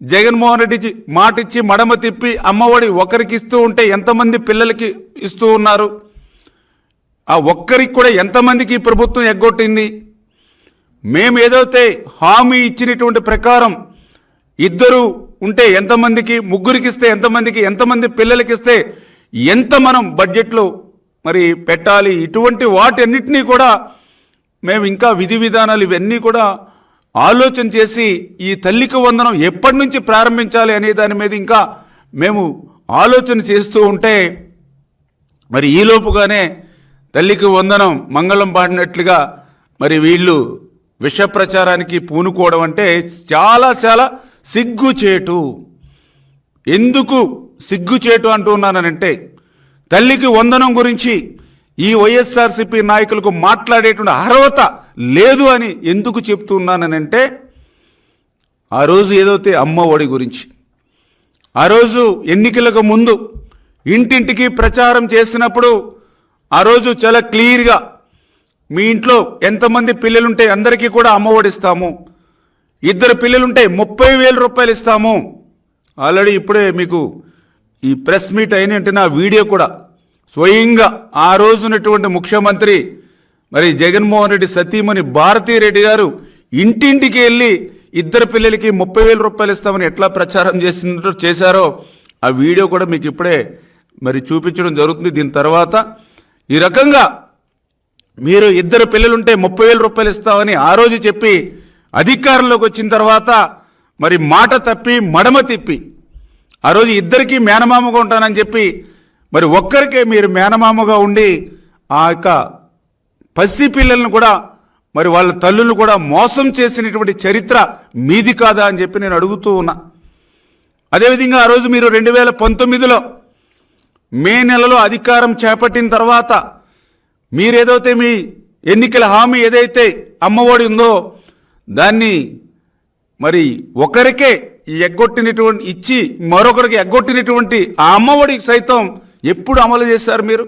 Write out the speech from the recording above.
జగన్మోహన్ రెడ్డి మాటిచ్చి మడమ తిప్పి అమ్మఒడి ఒకరికి ఇస్తూ ఉంటే ఎంతమంది పిల్లలకి ఇస్తూ ఉన్నారు? ఆ ఒక్కరికి కూడా ఎంతమందికి ఈ ప్రభుత్వం ఎగ్గొట్టింది? మేము ఏదైతే హామీ ఇచ్చినటువంటి ప్రకారం ఇద్దరు ఉంటే ఎంతమందికి ముగ్గురికి ఇస్తే ఎంతమందికి ఎంతమంది పిల్లలకి ఇస్తే ఎంత మనం బడ్జెట్లో మరి పెట్టాలి? ఇటువంటి వాటన్నిటినీ కూడా మేము ఇంకా విధి విధానాలు ఇవన్నీ కూడా ఆలోచన చేసి ఈ తల్లికి వందనం ఎప్పటి నుంచి ప్రారంభించాలి అనే దాని మీద ఇంకా మేము ఆలోచన చేస్తూ ఉంటే మరి ఈలోపుగానే తల్లికి వందనం మంగళం పాడినట్లుగా మరి వీళ్ళు విష ప్రచారానికి పూనుకోవడం అంటే చాలా చాలా సిగ్గుచేటు. ఎందుకు సిగ్గుచేటు అంటున్నానంటే తల్లికి వందనం గురించి ఈ వైఎస్ఆర్సీపీ నాయకులకు మాట్లాడేటువంటి అర్హత లేదు అని ఎందుకు చెప్తున్నానంటే ఆ రోజు ఏదైతే అమ్మ ఒడి గురించి ఆ రోజు ఎన్నికలకు ముందు ఇంటింటికి ప్రచారం చేసినప్పుడు ఆ రోజు చాలా క్లియర్గా మీ ఇంట్లో ఎంతమంది పిల్లలుంటే అందరికీ కూడా అమ్మ ఒడిస్తాము ఇద్దరు పిల్లలుంటే ముప్పై వేల రూపాయలు ఇస్తాము. ఆల్రెడీ ఇప్పుడే మీకు ఈ ప్రెస్ మీట్ అయిన నా వీడియో కూడా స్వయంగా ఆ రోజునటువంటి ముఖ్యమంత్రి మరి జగన్మోహన్ రెడ్డి సతీమణి భారతీరెడ్డి గారు ఇంటింటికి వెళ్ళి ఇద్దరు పిల్లలకి ముప్పై వేల రూపాయలు ఇస్తామని ఎట్లా ప్రచారం చేసినట్టు చేశారో ఆ వీడియో కూడా మీకు ఇప్పుడే మరి చూపించడం జరుగుతుంది. దీని తర్వాత ఈ రకంగా మీరు ఇద్దరు పిల్లలుంటే ముప్పై వేల రూపాయలు ఇస్తామని ఆ రోజు చెప్పి అధికారంలోకి వచ్చిన తర్వాత మరి మాట తప్పి మడమ తిప్పి ఆ రోజు ఇద్దరికీ మేనమామగా ఉంటానని చెప్పి మరి ఒక్కరికే మీరు మేనమామగా ఉండి ఆ యొక్క పసి పిల్లలను కూడా మరి వాళ్ళ తల్లులను కూడా మోసం చేసినటువంటి చరిత్ర మీది కాదా అని చెప్పి నేను అడుగుతూ ఉన్నా. అదేవిధంగా ఆ రోజు మీరు రెండు వేల పంతొమ్మిదిలో మే నెలలో అధికారం చేపట్టిన తర్వాత మీరేదైతే మీ ఎన్నికల హామీ ఏదైతే అమ్మఒడి ఉందో దాన్ని మరి ఒకరికే ఈ ఎగ్గొట్టినటువంటి ఇచ్చి మరొకరికి ఎగ్గొట్టినటువంటి ఆ అమ్మఒడికి సైతం ఎప్పుడు అమలు చేశారు మీరు?